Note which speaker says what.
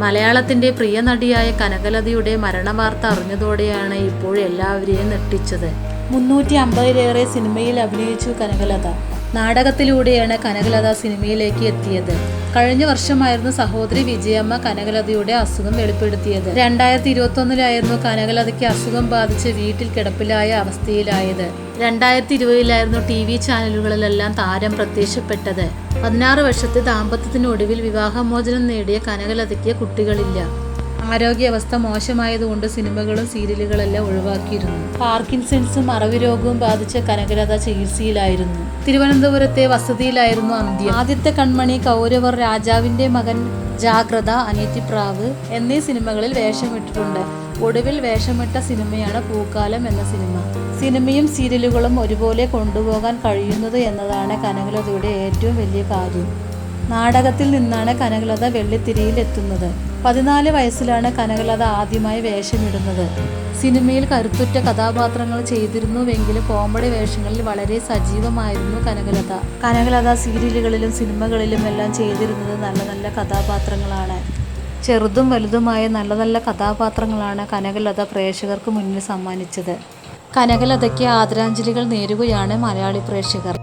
Speaker 1: മലയാളത്തിന്റെ പ്രിയ നടിയായ കനകലതയുടെ മരണവാർത്ത അറിഞ്ഞതോടെയാണ് ഇപ്പോൾ എല്ലാവരെയും നെട്ടിച്ചത് മുന്നൂറ്റി അമ്പതിലേറെ സിനിമയിൽ അഭിനയിച്ചു കനകലത. നാടകത്തിലൂടെയാണ് കനകലത സിനിമയിലേക്ക് എത്തിയത്. കഴിഞ്ഞ വർഷമായിരുന്നു സഹോദരി വിജയമ്മ കനകലതയുടെ അസുഖം വെളിപ്പെടുത്തിയത്. രണ്ടായിരത്തി ഇരുപത്തി ഒന്നിലായിരുന്നു കനകലതയ്ക്ക് അസുഖം ബാധിച്ച് വീട്ടിൽ കിടപ്പിലായ അവസ്ഥയിലായത്. രണ്ടായിരത്തി ഇരുപതിലായിരുന്നു ടി വി ചാനലുകളിലെല്ലാം താരം പ്രത്യക്ഷപ്പെട്ടത്. പതിനാറ് വർഷത്തെ ദാമ്പത്യത്തിനൊടുവിൽ വിവാഹമോചനം നേടിയ കനകലതയ്ക്ക് കുട്ടികളില്ല. ആരോഗ്യാവസ്ഥ മോശമായതുകൊണ്ട് സിനിമകളും സീരിയലുകളെല്ലാം ഒഴിവാക്കിയിരുന്നു. പാർക്കിൻസൺസും മറവി രോഗവും ബാധിച്ച കനകലത ചികിത്സയിലായിരുന്നു. തിരുവനന്തപുരത്തെ വസതിയിലായിരുന്നു അന്ത്യം. ആദ്യത്തെ കൺമണി കൗരവർ രാജാവിന്റെ മകൻ ജാഗ്രത അനിയത്തിപ്രാവ് എന്നീ സിനിമകളിൽ വേഷമിട്ടിട്ടുണ്ട്. ഒടുവിൽ വേഷമിട്ട സിനിമയാണ് പൂക്കാലം എന്ന സിനിമ. സിനിമയും സീരിയലുകളും ഒരുപോലെ കൊണ്ടുപോകാൻ കഴിയുന്നത് എന്നതാണ് കനകലതയുടെ ഏറ്റവും വലിയ കാര്യം. നാടകത്തിൽ നിന്നാണ് കനകലത വെള്ളിത്തിരിയിൽ എത്തുന്നത്. പതിനാല് വയസ്സിലാണ് കനകലത ആദ്യമായി വേഷമിടുന്നത്. സിനിമയിൽ കരുത്തുറ്റ കഥാപാത്രങ്ങൾ ചെയ്തിരുന്നുവെങ്കിലും കോമഡി വേഷങ്ങളിൽ വളരെ സജീവമായിരുന്നു കനകലത. കനകലത സീരിയലുകളിലും സിനിമകളിലും എല്ലാം ചെയ്തിരുന്നത് നല്ല നല്ല കഥാപാത്രങ്ങളാണ്. ചെറുതും വലുതുമായ നല്ല നല്ല കഥാപാത്രങ്ങളാണ് കനകലത പ്രേക്ഷകർക്ക് മുന്നിൽ സമ്മാനിച്ചത്. കനകലതയ്ക്ക് ആദരാഞ്ജലികൾ നേരുകയാണ് മലയാളി പ്രേക്ഷകർ.